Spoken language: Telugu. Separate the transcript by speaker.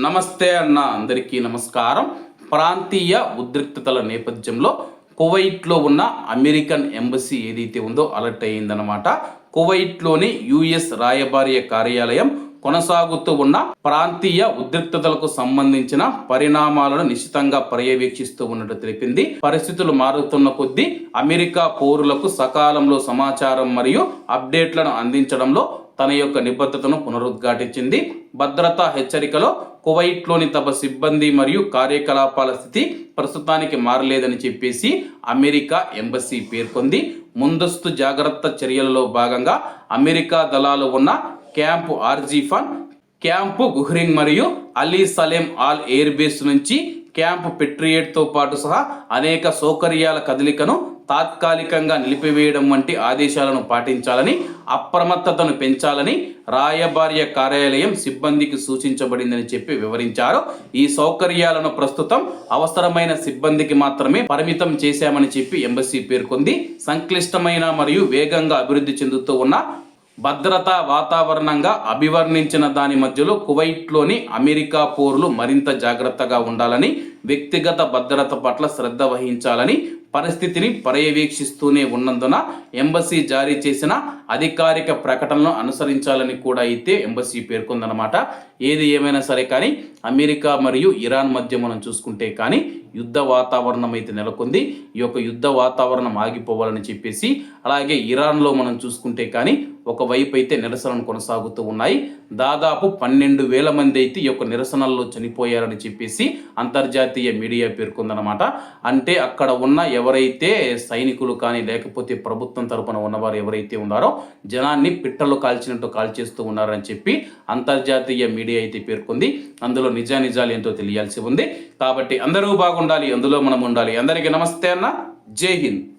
Speaker 1: నమస్తే అన్న అందరికీ నమస్కారం. ప్రాంతీయ ఉద్రిక్తతల నేపథ్యంలో కువైట్లో ఉన్న అమెరికన్ ఎంబసీ ఏదైతే ఉందో అలర్ట్ అయ్యిందనమాట కువైట్లోని యుఎస్ రాయబారి కార్యాలయం కొనసాగుతూ ఉన్న ప్రాంతీయ ఉద్రిక్తతలకు సంబంధించిన పరిణామాలను నిశ్చితంగా పర్యవేక్షిస్తూ ఉన్నట్టు తెలిపింది. పరిస్థితులు మారుతున్న కొద్దీ అమెరికా పౌరులకు సకాలంలో సమాచారం మరియు అప్డేట్లను అందించడంలో తన యొక్క నిబద్ధతను పునరుద్ఘాటించింది. భద్రతా హెచ్చరికలో కువైట్లోని తమ సిబ్బంది మరియు కార్యకలాపాల స్థితి ప్రస్తుతానికి మారలేదని చెప్పేసి అమెరికా ఎంబసీ పేర్కొంది. ముందస్తు జాగ్రత్త చర్యలలో భాగంగా అమెరికా దళాలు ఉన్న క్యాంపు ఆర్జీఫాన్ క్యాంపు గుహ్రింగ్ మరియు Ali Salem al air base నుంచి క్యాంప్ పెట్రియేట్తో పాటు సహా అనేక సౌకర్యాల కదలికను తాత్కాలికంగా నిలిపివేయడం వంటి ఆదేశాలను పాటించాలని అప్రమత్తతను పెంచాలని రాయబార్య కార్యాలయం సిబ్బందికి సూచించబడిందని చెప్పి వివరించారు. ఈ సౌకర్యాలను ప్రస్తుతం అవసరమైన సిబ్బందికి మాత్రమే పరిమితం చేశామని చెప్పి ఎంబసీ పేర్కొంది. సంక్లిష్టమైన మరియు వేగంగా అభివృద్ధి చెందుతూ ఉన్న భద్రతా వాతావరణంగా అభివర్ణించిన దాని మధ్యలో కువైట్లోని అమెరికా పౌరులు మరింత జాగ్రత్తగా ఉండాలని వ్యక్తిగత భద్రత పట్ల శ్రద్ధ వహించాలని పరిస్థితిని పర్యవేక్షిస్తూనే ఉన్నందున ఎంబసీ జారీ చేసిన అధికారిక ప్రకటనను అనుసరించాలని కూడా అయితే ఎంబసీ పేర్కొందనమాట ఏది ఏమైనా సరే కానీ అమెరికా మరియు ఇరాన్ మధ్య మనం చూసుకుంటే కానీ యుద్ధ వాతావరణం అయితే నెలకొంది. ఈ యొక్క యుద్ధ వాతావరణం ఆగిపోవాలని చెప్పేసి అలాగే ఇరాన్లో మనం చూసుకుంటే కానీ ఒకవైపు అయితే నిరసనలు కొనసాగుతూ ఉన్నాయి. దాదాపు పన్నెండు వేల మంది అయితే ఈ యొక్క నిరసనల్లో చనిపోయారని చెప్పేసి అంతర్జాతీయ మీడియా పేర్కొందనమాట అంటే అక్కడ ఉన్న ఎవరైతే సైనికులు కానీ లేకపోతే ప్రభుత్వం తరపున ఉన్నవారు ఎవరైతే ఉన్నారో జనాన్ని పిట్టలు కాల్చినట్టు కాల్చేస్తూ ఉన్నారని చెప్పి అంతర్జాతీయ మీడియా అయితే పేర్కొంది. అందులో నిజానిజాలు ఏంటో తెలియాల్సి ఉంది. కాబట్టి అందరూ బాగుండాలి అందులో మనం ఉండాలి. అందరికీ నమస్తే అన్న. జై హింద్.